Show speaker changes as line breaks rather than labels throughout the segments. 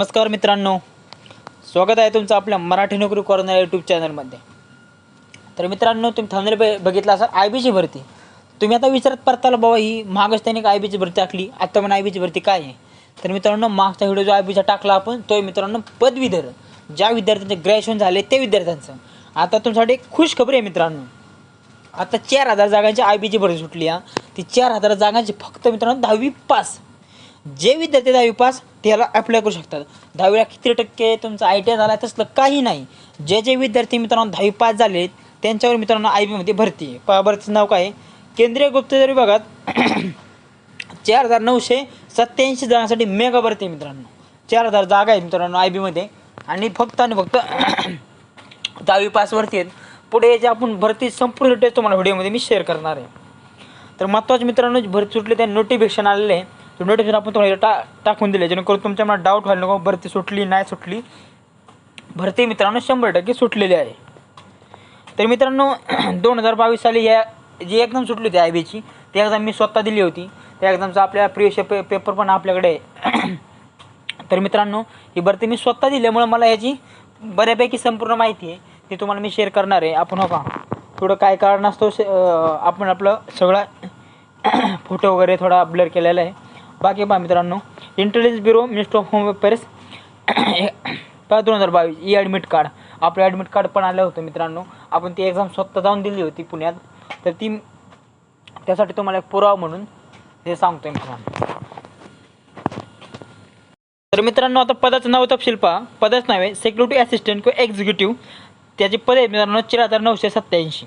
नमस्कार मित्रांनो. स्वागत आहे तुमचं आपल्या मराठी नोकरी कॉर्नर यूट्यूब चॅनलमध्ये तर मित्रांनो तुम्ही थांबले बघितलं असाल आय बीची भरती. तुम्ही आता विचारत परताल बाबा ही मागच त्यांनी आय बीची भरती टाकली? आता पण आय बीची भरती काय आहे? तर मित्रांनो मागचा व्हिडिओ जो आय बीचा टाकला आपण तो मित्रांनो पदवीधर. ज्या विद्यार्थ्यांचे ग्रॅज्युएशन झाले ते विद्यार्थ्यांचं. आता तुमच्यासाठी एक खुश खबर आहे मित्रांनो. आता चार हजार जागांची आय बीची भरती सुटली आहे ती चार हजार जागांची फक्त मित्रांनो दहावी पास जे विद्यार्थी दहावी पास त्याला अप्लाय करू शकतात. दहावीला किती टक्के तुमचं आय टी आय झाला तसलं काही नाही. जे जे विद्यार्थी मित्रांनो दहावी पास झाले त्यांच्यावर मित्रांनो आय बीमध्ये भरती आहे. पहा भरतीचं नाव काय केंद्रीय गुप्तचर विभागात चार हजार नऊशे सत्याऐंशी जणांसाठी मेगा भरती आहे मित्रांनो. चार हजार जागा आहे मित्रांनो आय बीमध्ये आणि फक्त आणि फक्त दहावी पासवरती आहेत. पुढे जे आपण भरती संपूर्ण डिटेल्स तुम्हाला व्हिडिओमध्ये मी शेअर करणार आहे. तर महत्त्वाचे मित्रांनो भरती सुटले त्या नोटिफिकेशन आलेलं आहे. ते नोटिफिकेशन आपण तुम्हाला टा टाकून दिले जेणेकरून तुमच्या मला डाऊट व्हायला नको भरती सुटली नाही सुटली. भरती मित्रांनो शंभर टक्के सुटलेली आहे. तर मित्रांनो दोन हजार बावीस साली या जी एक्झाम सुटली होती आय बीची ती एक्झाम मी स्वतः दिली होती. त्या एक्झामचा आपल्या प्रिवियस पे पेपर पण आपल्याकडे आहे. तर मित्रांनो ही भरती मी स्वतः दिल्यामुळं मला याची बऱ्यापैकी संपूर्ण माहिती आहे. ती तुम्हाला मी शेअर करणार आहे. आपण हो का थोडं काय कारण असतो आपण आपलं सगळा फोटो वगैरे थोडा ब्लर केलेला आहे. बाकी पहा मित्रांनो intelligence bureau minister of home affairs पहा दोन हजार बावीस ई ॲडमिट कार्ड आपलं ॲडमिट कार्ड पण आलं होतं मित्रांनो. आपण ती एक्झाम स्वतः जाऊन दिली होती पुण्यात. तर ती त्यासाठी तुम्हाला एक पुरावा म्हणून हे सांगतो मित्रांनो. तर मित्रांनो आता पदाचं नाव तपशील पहा. पदाचं नाव आहे सेक्युरिटी असिस्टंट किंवा एक्झिक्युटिव्ह त्याची पद आहे मित्रांनो चार हजार नऊशे सत्त्याऐंशी.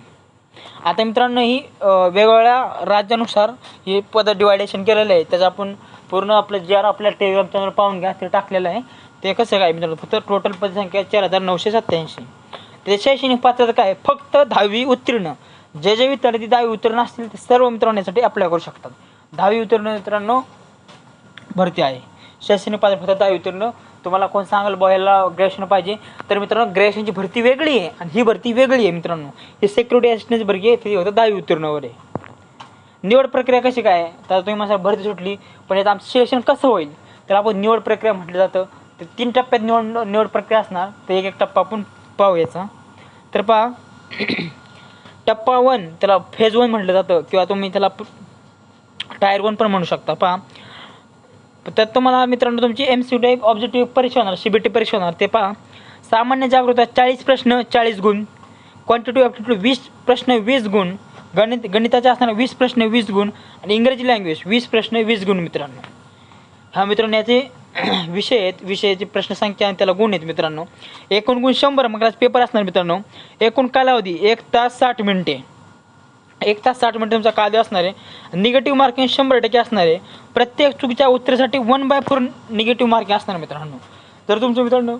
आता मित्रांनो ही वेगवेगळ्या राज्यानुसार हे पद डिवायडेशन केलेलं आहे त्याचं आपण पूर्ण आपलं जे आर आपल्या टेलिग्राम चॅनल पाहून घ्या ते टाकलेलं आहे. ते कसं काय मित्रांनो फक्त टोटल पदसंख्या चार हजार नऊशे सत्त्याऐंशी. ते शैक्षणिक पात्रता काय? फक्त दहावी उत्तीर्ण. जे जे विद्यार्थी दहावी उत्तीर्ण असतील ते सर्व मित्रांनो यासाठी अप्लाय करू शकतात. दहावी उत्तीर्ण मित्रांनो भरती आहे. शैक्षणिक पात्र फक्त दहावी उत्तीर्ण. तुम्हाला कोण सांगाल बॉ ह्याला पाहिजे? तर मित्रांनो ग्रॅशनची भरती वेगळी आहे आणि ही भरती वेगळी आहे मित्रांनो. ही सेक्युरिटी असिस्टन्स भरती आहे ती होतं दहावी उत्तीर्णवर आहे. निवड प्रक्रिया कशी काय? तर तुम्ही माझ्या भरती सुटली पण याचं आमचं सिलेक्शन कसं होईल? तर आपण निवड प्रक्रिया म्हटलं जातं. तर तीन टप्प्यात निवड निवड प्रक्रिया असणार. तर एक एक टप्पा आपण पाहू याचा. तर पहा टप्पा वन त्याला फेज वन म्हटलं जातं. किंवा तुम्ही त्याला टायर वन पण म्हणू शकता. पहा त्यात तुम्हाला मित्रांनो तुमची एम सी टाईप ऑब्जेक्टिव्ह परीक्षा होणार सी बी टी परीक्षा होणार. ते पहा. सामान्य जागृता चाळीस प्रश्न चाळीस गुण. क्वांटिटिव्ह ॲप्टिट्यूड वीस प्रश्न वीस गुण. गणित गणिताचे असताना वीस प्रश्न वीस गुण. आणि इंग्रजी लँग्वेज वीस प्रश्न वीस गुण मित्रांनो. हा मित्रांनो याचे विषय आहेत. विषयाची प्रश्नसंख्या आणि त्याला गुण आहेत मित्रांनो. एकूण गुण शंभर मग पेपर असणार मित्रांनो. एकूण कालावधी एक तास साठ मिनिटे. एक तास साठ मिनिट तुमचा कालावधी असणार आहे निगेटिव्ह मार्किंग शंभर टक्के असणार आहे प्रत्येक चुकीच्या उत्तरासाठी one by four negative marking असणार मित्रांनो. तर तुमचं मित्रांनो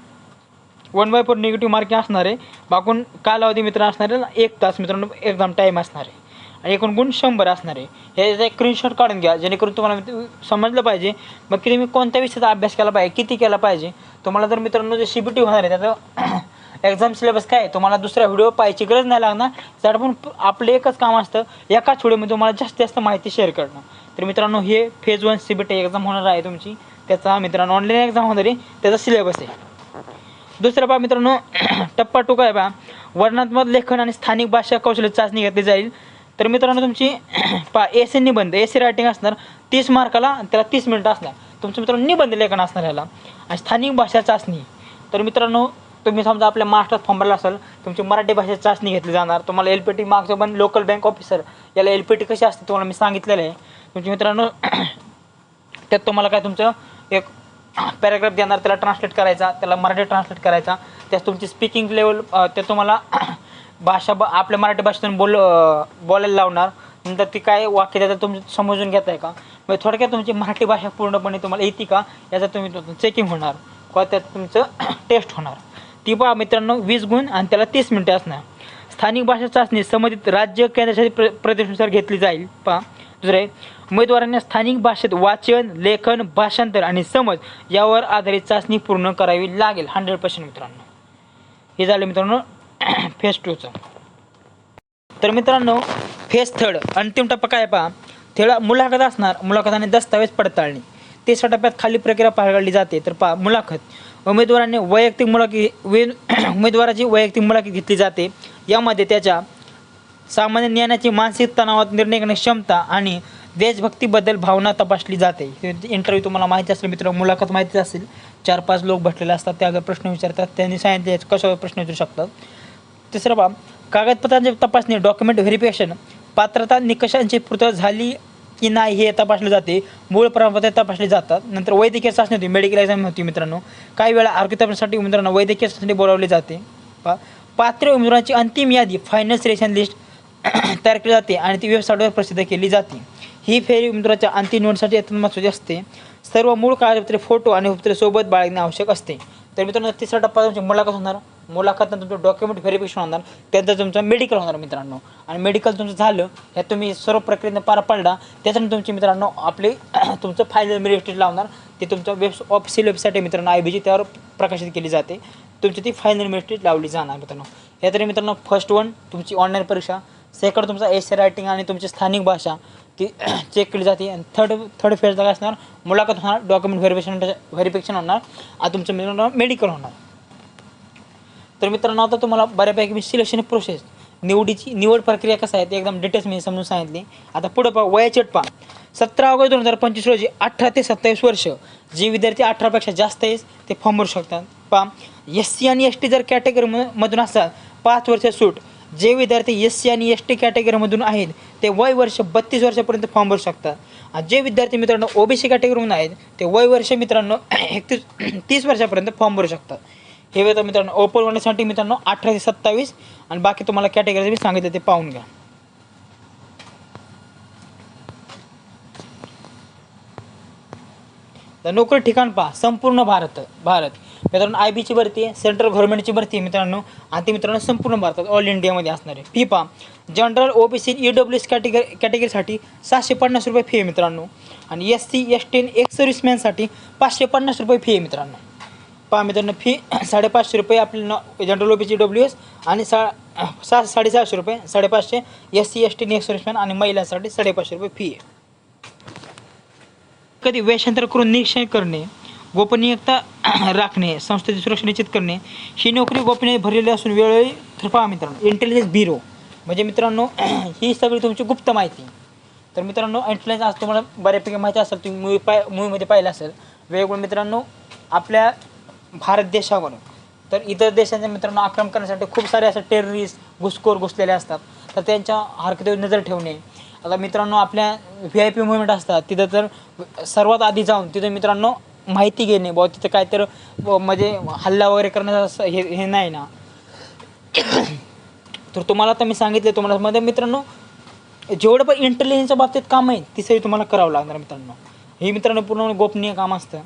one by four negative marking असणार आहे बाकून कालावधी मित्र असणार आहे एक तास मित्रांनो एकदम टाईम असणार. आहे आणि एकूण गुण शंभर असणार. आहे हे एक स्क्रीनशॉट काढून घ्या जेणेकरून तुम्हाला समजलं पाहिजे मग की तुम्ही कोणत्या विषयाचा अभ्यास केला पाहिजे किती केला पाहिजे तुम्हाला जर मित्रांनो जे सी बी टी होणार आहे त्याचं एक्झाम सिलेबस काय? तुम्हाला दुसरा व्हिडिओ पाहायची गरज नाही लागणार. जर पण आपलं एकच काम असतं एकाच व्हिडिओमध्ये तुम्हाला जास्तीत जास्त माहिती शेअर करणं. तर मित्रांनो हे phase one C B T exam होणार आहे तुमची. त्याचा मित्रांनो ऑनलाईन एक्झाम होणार आहे. त्याचा सिलेबस आहे. दुसरं पहा मित्रांनो टप्पा टू काय पहा? वर्णात्मक लेखन आणि स्थानिक भाषा कौशल्य चाचणी घेतली जाईल. तर मित्रांनो तुमची पहा एस एन निबंध. एस रायटिंग असणार तीस मार्काला त्याला तीस मिनटं असणार. तुमचं मित्रांनो निबंध लेखन असणार याला आणि स्थानिक भाषा चाचणी. तर मित्रांनो तुम्ही समजा आपल्या महाराष्ट्रात फॉर्म भरला असाल तुमची मराठी भाषेची चाचणी घेतली जाणार तुम्हाला एल पी टी मार्क्स पण लोकल बँक ऑफिसर याला एल पी टी कशी असते तुम्हाला मी सांगितलेलं आहे. तुमच्या मित्रांनो त्यात तुम्हाला काय तुमचं एक पॅराग्राफ देणार त्याला ट्रान्सलेट करायचा त्याला मराठी ट्रान्सलेट करायचा. त्यात तुमची स्पीकिंग लेवल त्यात तुम्हाला भाषा ब आपल्या मराठी भाषेतून बोल बोलायला लावणार. नंतर ती काय वाक्य त्याचं तुम्ही समजून घेत आहे का? म्हणजे थोडक्यात तुमची मराठी भाषा पूर्णपणे तुम्हाला येते का? याचं तुम्ही चेकिंग होणार. किंवा त्यात तुमचं टेस्ट होणार. ती पहा मित्रांनो वीस गुण आणि त्याला तीस मिनटं असणार. स्थानिक भाषा चाचणी संबंधित राज्य केंद्रशासित प्र प्रदेशानुसार घेतली जाईल. पहा दुसरे उमेदवारांना स्थानिक भाषेत वाचन लेखन भाषांतर आणि समज यावर आधारित चाचणी पूर्ण करावी लागेल. हंड्रेड पर्सेंट मित्रांनो. हे झालं मित्रांनो फेज टूचं तर मित्रांनो फेज थर्ड अंतिम टप्पा काय पहा? थेडा मुलाखत असणार. मुलाखत आणि दस्तावेज पडताळणी. तिसऱ्या टप्प्यात खाली प्रक्रिया पाळली जाते. तर पहा मुलाखत. उमेदवाराने वैयक्तिक मुलाखत वे उमेदवाराची वैयक्तिक मुलाखत घेतली जाते. यामध्ये त्याच्या सामान्य ज्ञानाची मानसिक तणावात निर्णय घेण्याची क्षमता आणि देशभक्तीबद्दल भावना तपासली जाते. इंटरव्ह्यू तुम्हाला माहिती असेल मित्र मुलाखत माहिती असेल. चार पाच लोक भेटलेले असतात त्या प्रश्न विचारतात त्यांनी सांगितले कशावर प्रश्न विचारू शकतात. तिसरं बाब कागदपत्रांची तपासणी डॉक्युमेंट व्हेरिफिकेशन पात्रता निकषांची पूर्तता झाली की नाही हे तपासले जाते. मूळ प्रमाणपत्र तपासले जातात. नंतर वैद्यकीय चाचणी होती मेडिकल एक्झाम होती मित्रांनो. काही वेळा आरोग्य तपासण्यासाठी उमेदवारांना वैद्यकीय चाचणी बोलावली जाते. पा पात्र उमेदवारांची अंतिम यादी फायनल सिलेक्शन लिस्ट तयार केली जाते आणि ती वेबसाईटवर प्रसिद्ध केली जाते. ही फेरी उमेदवाराच्या अंतिम निवडीसाठी अत्यंत महत्त्वाची असते. सर्व मूळ कागदपत्रे फोटो आणि उपत्रे सोबत बाळगणे आवश्यक असते. तर मित्रांनो तिसरा टप्पा तुमची मुलाखत होणार. मुलाखत तुमचं डॉक्युमेंट व्हेरिफिकेशन होणार त्यानंतर तुमचं मेडिकल होणार मित्रांनो. आणि मेडिकल तुमचं झालं ह्या तुम्ही सर्व प्रक्रियेने पार पडला त्याच्यानंतर तुमची मित्रांनो आपले तुमचं फायनल मेरिट लावणार ते तुमचं वेब ऑफिशियल वेबसाईट आहे मित्रांनो आय बी जी त्यावर प्रकाशित केली जाते. तुमची ती फायनल मेरिट लावली जाणार मित्रांनो. ह्या तरी मित्रांनो फर्स्ट वन तुमची ऑनलाईन परीक्षा. सेकंड तुमचा एस रायटिंग आणि तुमची स्थानिक भाषा ती चेक केली जाते. आणि थर्ड थर्ड फेजला काय असणार मुलाखत होणार डॉक्युमेंट व्हेरिफिकेशन व्हेरिफिकेशन होणार. आणि तुमचं मित्रांनो मेडिकल होणार. तर मित्रांनो आता तुम्हाला बऱ्यापैकी मी सिलेक्शन प्रोसेस निवडीची निवड प्रक्रिया कसं आहे ते एकदम डिटेल्स मी समजून सांगितली. आता पुढं पहा वयाचे पहा. सतरा ऑगस्ट दोन हजार पंचवीस रोजी अठरा ते सत्तावीस वर्ष जे विद्यार्थी अठरापेक्षा जास्त आहेत ते फॉर्म भरू शकतात. पहा एस सी आणि एस टी जर कॅटेगरी मधून असतात पाच वर्ष सूट जे विद्यार्थी एस सी आणि एस टी कॅटेगरीमधून आहेत ते वय वर्ष बत्तीस वर्षापर्यंत फॉर्म भरू शकतात. आणि जे विद्यार्थी मित्रांनो ओबीसी कॅटेगरीमधून आहेत ते वय वर्ष मित्रांनो एकतीस तीस वर्षापर्यंत फॉर्म भरू शकतात. हे वेळ मित्रांनो ओपन वनसाठी मित्रांनो अठराशे सत्तावीस. आणि बाकी तुम्हाला कॅटेगरी मी सांगितलं ते पाहून घ्या. तर नोकरी ठिकाण पहा संपूर्ण भारत भारत. मित्रांनो आय बीची भरती आहे सेंट्रल गव्हर्नमेंटची भरती आहे मित्रांनो. आणि ती मित्रांनो संपूर्ण भारतात ऑल इंडियामध्ये असणार आहे. फी पहा general O B C E W S category कॅटेगरीसाठी सहाशे पन्नास रुपये फी आहे मित्रांनो. आणि S C S T ex सर्व्हिसमॅनसाठी पाचशे पन्नास रुपये फी आहे मित्रांनो. पहा मित्रांनो फी साडेपाचशे रुपये आपली न general O B C W S आणि सा सहा साडेसहाशे रुपये साडेपाचशे S C S T next serviceman आणि महिलांसाठी साडेपाचशे रुपये फी आहे. कधी वेषांतर करून निरीक्षण करणे गोपनीयता राखणे संस्थेची सुरक्षा निश्चित करणे ही नोकरी गोपनीय भरलेली असून वेळोवेळी तर पहा मित्रांनो इंटेलिजन्स ब्युरो म्हणजे मित्रांनो ही सगळी तुमची गुप्त माहिती. तर मित्रांनो इंटेलिजन्स आज तुम्हाला बऱ्यापैकी माहिती असेल तुम्ही मूवी पाय मूवीमध्ये पाहिलं असेल. वेगवेगळे मित्रांनो आपल्या भारत देशावर तर इतर देशांच्या मित्रांनो आक्रमण करण्यासाठी खूप सारे असे टेररिस्ट घुसखोर घुसलेले असतात. तर त्यांच्या हरकतीवर नजर ठेवणे. आता मित्रांनो आपल्या व्ही आय पी मुवमेंट असतात तिथं तर सर्वात आधी जाऊन तिथं मित्रांनो माहिती घेणे. बुवा तिथं काय तर म्हणजे हल्ला वगैरे करण्याचं असं हे हे नाही ना. तर तुम्हाला आता मी सांगितले तुम्हाला मध्ये मित्रांनो जेवढं पण इंटेलिजन्सच्या बाबतीत काम आहे ती तुम्हाला करावं लागणार मित्रांनो. हे मित्रांनो पूर्ण गोपनीय काम असतं.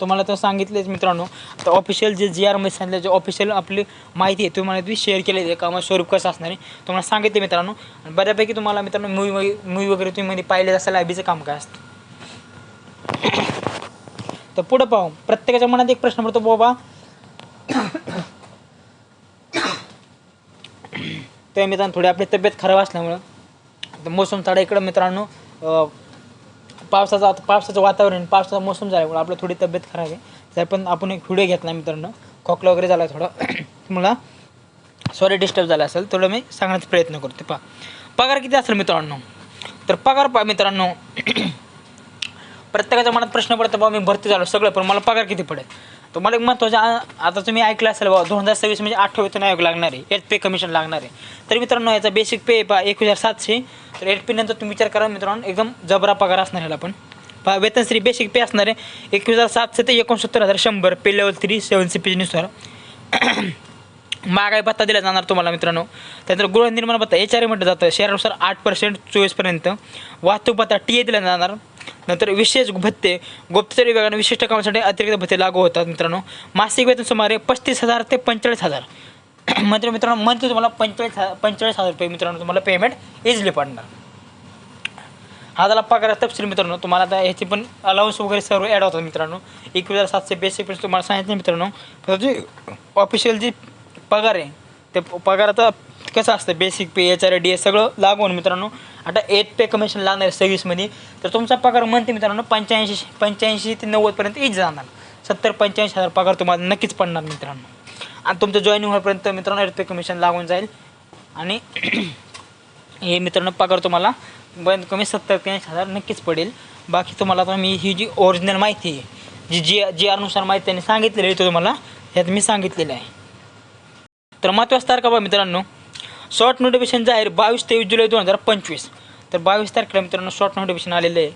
तुम्हाला तर सांगितलेच मित्रांनो. तर ऑफिशियल जे जी आरमध्ये सांगितलं जे ऑफिशियल आपली माहिती आहे तुम्हाला ती शेअर केलेली आहे. कामा स्वरूप कसं असणार आहे तुम्हाला सांगितले मित्रांनो. आणि बऱ्यापैकी तुम्हाला मित्रांनो मूवी वगैरे मूवी वगैरे तुम्ही मध्ये पाहिलेच असेल आयबीचं काम काय असतं. तर पुढं पाहू. प्रत्येकाच्या मनात एक प्रश्न पडतो बाबा. ते मित्रांनो थोडी आपली तब्येत खराब असल्यामुळं तर मोसम थोडा इकडं मित्रांनो पावसाचं आता पावसाचं वातावरण पावसाचा मोसम झाल्यामुळे आपलं थोडी तब्येत खराब आहे. तर पण आपण एक व्हिडिओ घेतला मित्रांनो खोकला वगैरे झाला थोडा मला सॉरी डिस्टर्ब झाला असेल थोडं मी सांगण्याचा प्रयत्न करते पहा पगार किती असेल मित्रांनो? तर पगार पा मित्रांनो प्रत्येकाच्या मनात प्रश्न पडतो बाबा मी भरती झालो सगळं पण मला पगार किती पडेल? तर मला एक महत्त्वाचं आ- आता तुम्ही ऐकलं असेल बाबा दोन हजार सव्वीस म्हणजे आठवं आयोग लागणार आहे एच पे कमिशन लागणार आहे. तर मित्रांनो याचा बेसिक पे पहा एक हजार सातशे तर एट पी नंतर तुम्ही विचार करा मित्रांनो एकदम जबरा पगार असणार ह्याला पण. वेतन वेतनश्री बेसिक पे असणार आहे. एकवीस हजार सातशे ते एकोणसत्तर हजार शंभर. Pay level three seven C पीनुसार महागाई भत्ता दिला जाणार तुम्हाला मित्रांनो. त्यानंतर गृहनिर्माण भत्ता एच आर म्हटलं जातं. शहरानुसार आठ पर्सेंट चोवीसपर्यंत वाहतूक भत्ता टी ए दिला जाणार. नंतर विशेष भत्ते गुप्तचर विभागाने विशिष्ट कामासाठी अतिरिक्त भत्ते लागू होतात मित्रांनो. मासिक वेतन सुमारे पस्तीस हजार ते पंचेचाळीस हजार. म्हणजे मित्रांनो मंथली तुम्हाला पंचेचाळीस हा पंचेचाळीस हजार रुपये मित्रांनो तुम्हाला पेमेंट इझिली पडणार. हा झाला पगार तपशील मित्रांनो तुम्हाला आता ह्याची पण अलाउन्स वगैरे सर्व ॲड होतात मित्रांनो. एक हजार सातशे बेसिक पेन्स तुम्हाला सांगितले मित्रांनो. फक्त ऑफिशियल जी पगार आहे ते पगार आता कसं असतं? Basic pay H R D A सगळं लागून मित्रांनो. आता एट पे कमिशन लागणार आहे सर्व्हिसमध्ये तर तुमचा पगार म्हणते मित्रांनो पंच्याऐंशी पंच्याऐंशी ते नव्वदपर्यंत इज जाणार. सत्तर पंच्याऐंशी हजार पगार तुम्हाला नक्कीच पडणार मित्रांनो. आणि तुमचं जॉईनिंग होईपर्यंत मित्रांनो एट कमिशन लागून जाईल. आणि हे मित्रांनो पगार तुम्हाला बंद कमी सत्तर ते ऐंशी हजार नक्कीच पडेल. बाकी तुम्हाला आता मी ही जी ओरिजिनल माहिती आहे जी जी जी आरनुसार माहिती त्यांनी सांगितलेली आहे तो तुम्हाला ह्यात मी सांगितलेलं आहे. तर महत्त्वाचं तारखा बघा मित्रांनो. शॉर्ट नोटिफिकेशन जाहीर बावीस तेवीस जुलै दोन हजार पंचवीस. तर बावीस तारखेला मित्रांनो शॉर्ट नोटिफिकेशन आलेलं आहे.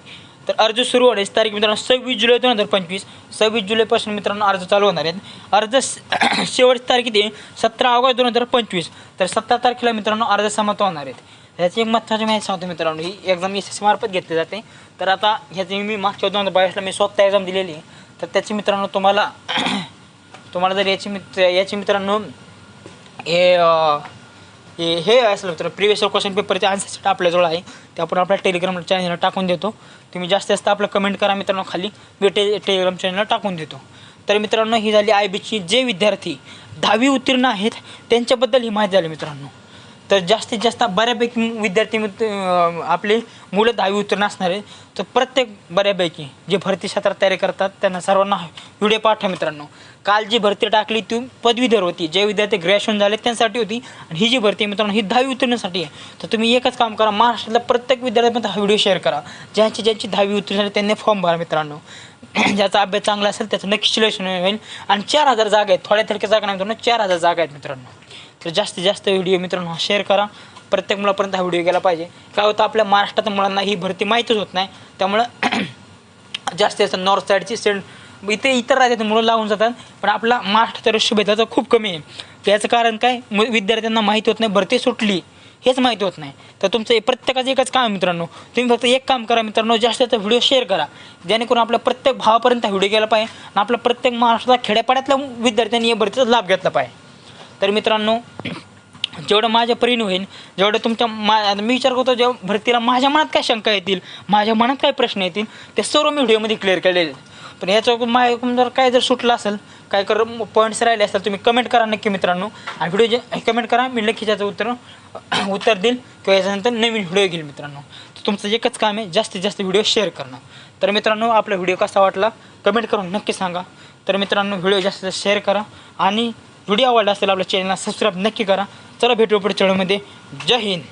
तर अर्ज सुरू होण्याची तारीख मित्रांनो सव्वीस जुलै दोन हजार पंचवीस. सव्वीस जुलैपासून मित्रांनो अर्ज चालू होणार आहेत. अर्ज स- शेवटची तारीख किती? सतरा ऑगस्ट दोन हजार पंचवीस. तर सतरा तारखेला मित्रांनो अर्ज समाप्त होणार आहेत. ह्याची एक महत्त्वाची माहिती सांगतो मित्रांनो. ही एक्झाम एस एस मार्फत घेतली जाते. तर आता ह्याची मी मागच्या दोन हजार बावीसला मी स्वतः एक्झाम दिलेली आहे. तर त्याची मित्रांनो तुम्हाला तुम्हाला जर याची मित्र याची मित्रांनो हे हे हे असलं तर प्रिवियस क्वेश्चन पेपरचे आन्सर आपल्याजवळ आहे. ते आपण आपल्या टेलिग्राम चॅनलला टाकून देतो. तुम्ही जास्तीत जास्त आपलं कमेंट करा मित्रांनो खाली. मी टे टेलिग्राम चॅनलला टाकून देतो. तर मित्रांनो ही झाली आय बीची जे विद्यार्थी दहावी उत्तीर्ण आहेत त्यांच्याबद्दल ही माहिती झाली मित्रांनो. तर जास्तीत जास्त बऱ्यापैकी विद्यार्थी मित- अं, आपले मुलं दहावी उत्तीर्ण असणार आहे. तर प्रत्येक बऱ्यापैकी जे भरती क्षेत्रात तयारी करतात त्यांना सर्वांना व्हिडिओ पाठवा मित्रांनो. काल जी भरती टाकली ती पदवीधर होती. जे विद्यार्थी ग्रॅज्युएशन झाले त्यांच्यासाठी होती आणि ही जी भरती आहे मित्रांनो ही दहावी उत्तीर्णसाठी आहे. तर तुम्ही एकच काम करा महाराष्ट्रातल्या प्रत्येक विद्यार्थ्यांमध्ये हा व्हिडिओ शेअर करा. ज्यांची ज्यांची दहावी उत्तीर्ण झाली त्यांनी फॉर्म भरा मित्रांनो. ज्याचा अभ्यास चांगला असेल त्याचं नक्की सिलेक्शन होईल. आणि चार हजार जागा आहेत. थोड्या थोडक्या जागा नाही मित्रांनो चार हजार जागा आहेत मित्रांनो. तर जास्तीत जास्त व्हिडिओ मित्रांनो शेअर करा. प्रत्येक मुलापर्यंत हा व्हिडिओ गेला पाहिजे. काय होतं आपल्या महाराष्ट्रात मुलांना ही भरती माहीतच होत नाही. त्यामुळं जास्तीत जास्त नॉर्थ साईडची सेंड इथे इतर राज्यातून मुलं लावून जातात पण आपला महाराष्ट्राचा शुभेच्छा तर खूप कमी आहे. याचं कारण काय? विद्यार्थ्यांना माहिती होत नाही भरती सुटली हेच माहिती होत नाही. तर तुमचं प्रत्येकाचं एकच काम आहे मित्रांनो. तुम्ही फक्त एक काम करा मित्रांनो जास्त जास्त व्हिडिओ शेअर करा. जेणेकरून आपल्या प्रत्येक भावापर्यंत व्हिडिओ गेला पाहिजे आणि आपल्या प्रत्येक महाराष्ट्राचा खेड्यापाड्यातल्या विद्यार्थ्यांनी या भरतीचा लाभ घेतला पाहिजे. तर मित्रांनो जेवढं माझ्या परीने होईल जेवढं तुमच्या मा आता मी विचार करतो जेव्हा भरतीला माझ्या मनात काय शंका येतील माझ्या मनात काय प्रश्न येतील ते सर्व मी व्हिडिओमध्ये क्लिअर केलेले आहेत. पण याच्यावर माझ्याकडून जर काय जर सुटलं असेल काय कर पॉईंट्स राहिले असेल तुम्ही कमेंट करा नक्की मित्रांनो. आणि व्हिडिओ जे कमेंट करा मी नक्की त्याचं उत्तर उत्तर देईल किंवा याच्यानंतर नवीन व्हिडिओ घेईल मित्रांनो. तर तुमचं एकच काम आहे जास्तीत जास्त व्हिडिओ शेअर करणं. तर मित्रांनो आपला व्हिडिओ कसा वाटला कमेंट करून नक्की सांगा. तर मित्रांनो व्हिडिओ जास्तीत जास्त शेअर करा. आणि व्हिडिओ आवडला असेल आपल्या चॅनलला सबस्क्राईब नक्की करा. चला भेटू पुढच्या व्हिडिओमध्ये जय हिंद.